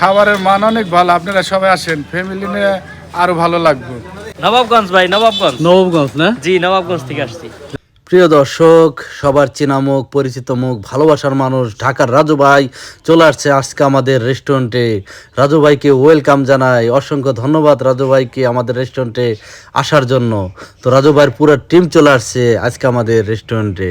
খাবারের মান অনেক ভালো আপনারা সবাই আসেন ফ্যামিলি নিয়ে আরও ভালো লাগবে। নবাবগঞ্জ ভাই নবাবগঞ্জ। নবগঞ্জ না? জি নবাবগঞ্জ থেকে আসছি। প্রিয় দর্শক সবার চেনা মুখ পরিচিত মুখ ভালোবাসার মানুষ ঢাকার রাজু ভাই চলে আসছে আজকে আমাদের রেস্টুরেন্টে রাজু ভাইকে ওয়েলকাম জানাই। অসংখ্য ধন্যবাদ রাজু ভাইকে আমাদের রেস্টুরেন্টে আসার জন্য। তো রাজু ভাইয়ের পুরো টিম চলে আসছে আজকে আমাদের রেস্টুরেন্টে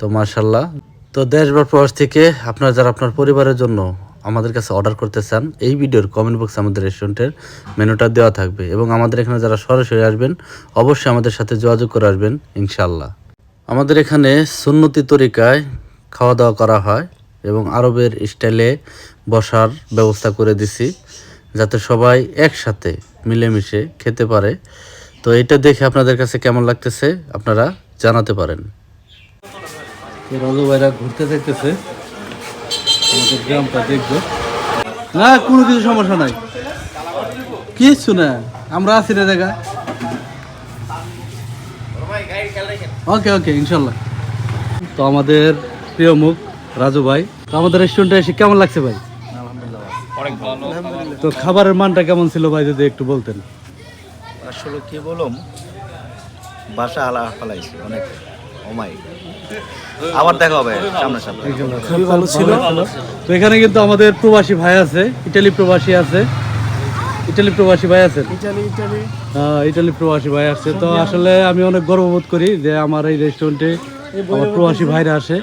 তো মার্শাল্লাহ তো দেশ বা প্রবাস থেকে আপনারা যারা আপনার পরিবারের জন্য আমাদের কাছে অর্ডার করতে চান, এই ভিডিওর কমেন্ট বক্সে আমাদের রেস্টুরেন্টের মেনুটা দেওয়া থাকবে এবং আমাদের এখানে যারা সরাসরি আসবেন, অবশ্যই আমাদের সাথে যোগাযোগ করে আসবেন ইনশাল্লাহ আমাদের এখানে সুন্নতি তরিকায় খাওয়া দাওয়া করা হয় এবং আরবের স্টাইলে বসার ব্যবস্থা করে দিছি, যাতে সবাই একসাথে মিলেমিশে খেতে পারে। তো এটা দেখে আপনাদের কাছে কেমন লাগতেছে, আপনারা জানাতে পারেন। রাজু ভাইরা ঘুরতে যাইতেছে। আমাদের গ্রামটা দেখব। না কোনো কিছু সমস্যা নাই। কিছু না। আমরা আছি না জায়গা। ওকে ওকে ইনশাল্লাহ। তো আমাদের প্রিয় মুখ রাজু ভাই। তো আমাদের রেস্টুরেন্টে এসে কেমন লাগছে ভাই? তো খাবারের মানটা কেমন ছিল ভাই যদি একটু বলতেন? আসলে কি বলুম বাসা আলা ফালাইছি অনেক। অমাই আবার দেখা হবে সামনে সামনে। খুবই ভালো ছিল। তো এখানে কিন্তু আমাদের প্রবাসী ভাই আছে ইটালি প্রবাসী আছে। ইটালি প্রবাসী ভাই আছে আহ, ইটালি। প্রবাসী ভাই আসছে তো আসলে আমি অনেক গর্ববোধ করি যে আমার এই রেস্টুরেন্টে আমার প্রবাসী ভাইরা আসে।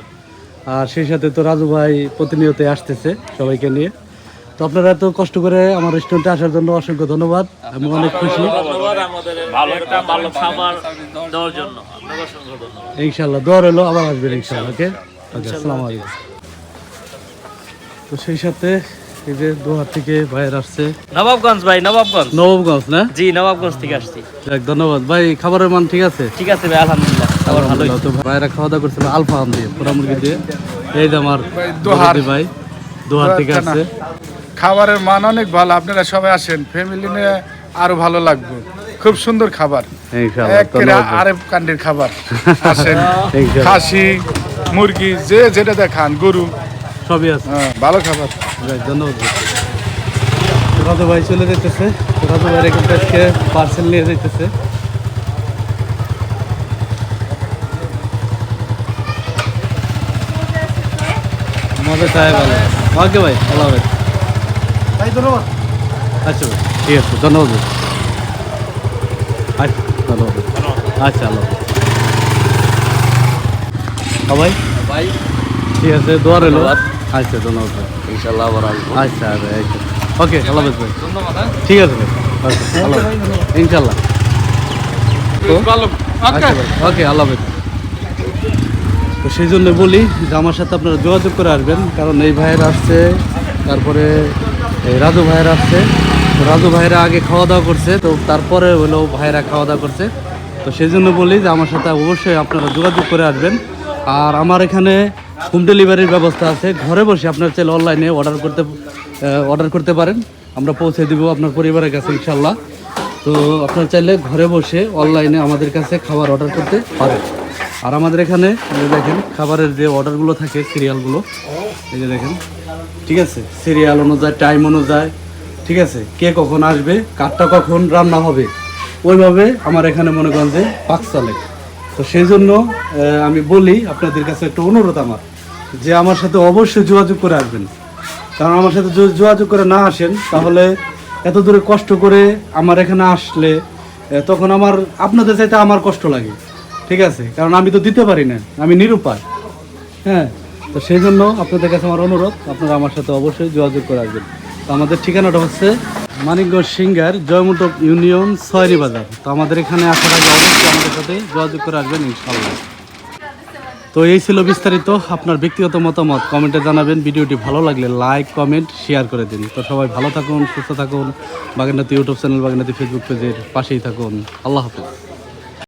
আর সেই সাথে তো রাজু ভাই প্রতিনিয়ত আসতেছে সবাইকে নিয়ে। তো আপনারা এত কষ্ট করে আমার রেস্টুরেন্টে আসার জন্য অসংখ্য ধন্যবাদ আমি অনেক খুশি। ভালো একটা ভালো খাবার দেওয়ার জন্য। আপনাকে অসংখ্য ধন্যবাদ। ইনশাল্লাহ দোয়ার হলো আবার আসবেন ইনশাল্লাহ ওকে? ওকে আসসালামু আলাইকুম। তো সেই সাথে এই যে দোহার থেকে ভাইয়ের আসছে। নবাবগঞ্জ ভাই নবাবগঞ্জ। নবগঞ্জ না? জি নবাবগঞ্জ থেকে আসছি। যাক ধন্যবাদ। ভাই খাবারের মান ঠিক আছে? ঠিক আছে ভাই আলহামদুলিল্লাহ খাবার ভালোই। তো ভাইরা খাওয়া দাওয়া করছিল আলফা আম দিয়ে পোড়া মুরগি দিয়ে। এই যে আমার। দোহার। ভাই দোহার থেকে আসছে। খাবারের মান অনেক ভালো। আপনারা সবাই আসেন ফ্যামিলি নিয়ে আরও ভালো লাগবে। খুব সুন্দর খাবার। আরেব কান্ডির খাবার। আসেন খাসি মুরগি যে যেটা দেখান গরু। সবই আছে। হ্যাঁ, ভালো খাবার। ধন্যবাদ। ভাই। রাজু ভাই চলে যেতেছে তো রাজু ভাই এখান থেকে পার্সেল নিয়ে যেতেছে মজা চাই ভালো। ওকে ভাই আল্লাহ হাফেজ ভাই ধন্যবাদ। আচ্ছা ভাই ঠিক আছে ধন্যবাদ ভাই। আচ্ছা ধন্যবাদ আচ্ছা আল্লাহ। হ্যাঁ ভাই? ভাই। ঠিক আছে দোয়ার এলো আচ্ছা ধন্যবাদ ভাই। ইনশাআল্লাহ আবার আসব। আচ্ছা আচ্ছা আচ্ছা। ওকে আল্লাহ ভাই ঠিক আছে ভাই ওকে আল্লাহ ইনশাল্লাহ আচ্ছা ওকে আল্লাহ হাফেজ। তো সেই জন্য বলি যে আমার সাথে আপনারা যোগাযোগ করে আসবেন কারণ এই ভাইয়ের আসছে তারপরে রাজু ভাইয়ের আসছে। তো রাজু ভাইয়েরা আগে খাওয়া দাওয়া করছে, তো তারপরে হলো ভাইয়েরা খাওয়া দাওয়া করছে। তো সেই জন্য বলি যে আমার সাথে অবশ্যই আপনারা যোগাযোগ করে আসবেন। আর আমার এখানে হোম ডেলিভারির ব্যবস্থা আছে। ঘরে বসে আপনার চাইলে অনলাইনে অর্ডার করতে অর্ডার করতে পারেন। আমরা পৌঁছে দিব আপনার পরিবারের কাছে ইনশাল্লাহ তো আপনার চাইলে ঘরে বসে অনলাইনে আমাদের কাছে খাবার অর্ডার করতে পারেন। আর আমাদের এখানে দেখেন, খাবারের যে অর্ডারগুলো থাকে, সিরিয়ালগুলো, এই যে দেখেন, ঠিক আছে? সিরিয়াল অনুযায়ী, টাইম অনুযায়ী, ঠিক আছে? কে কখন আসবে, কারটা কখন রান্না হবে, ওইভাবে আমার এখানে মনে করেন যে পাক চলে। তো সেই জন্য আমি বলি আপনাদের কাছে একটা অনুরোধ আমার, যে আমার সাথে অবশ্যই যোগাযোগ করে আসবেন। কারণ আমার সাথে যোগাযোগ করে না আসেন, তাহলে এত দূরে কষ্ট করে আমার এখানে আসলে তখন আমার, আপনাদের চাইতে আমার কষ্ট লাগে। ঠিক আছে? কারণ আমি তো দিতে পারি না, আমি নিরুপায়। হ্যাঁ? তো সেই জন্য আপনাদের কাছে আমার অনুরোধ, আপনারা আমার সাথে অবশ্যই যোগাযোগ করে আসবেন। তো আমাদের ঠিকানাটা হচ্ছে মানিকগঞ্জ সিঙ্গার জয়মুটক ইউনিয়ন সয়রি বাজার। তো আমাদের এখানে আসার আগে অবশ্যই আমাদের সাথে যোগাযোগ করে আসবেন ইনশাল্লাহ তো এই ছিল বিস্তারিত আপনার ব্যক্তিগত মতামত। কমেন্টে জানাবেন, ভিডিওটি ভালো লাগলে লাইক, কমেন্ট, শেয়ার করে দিন। তো সবাই ভালো থাকুন, সুস্থ থাকুন। Bagernath YouTube channel Bagernath Facebook পেজের পাশেই থাকুন। আল্লাহ হাফিজ।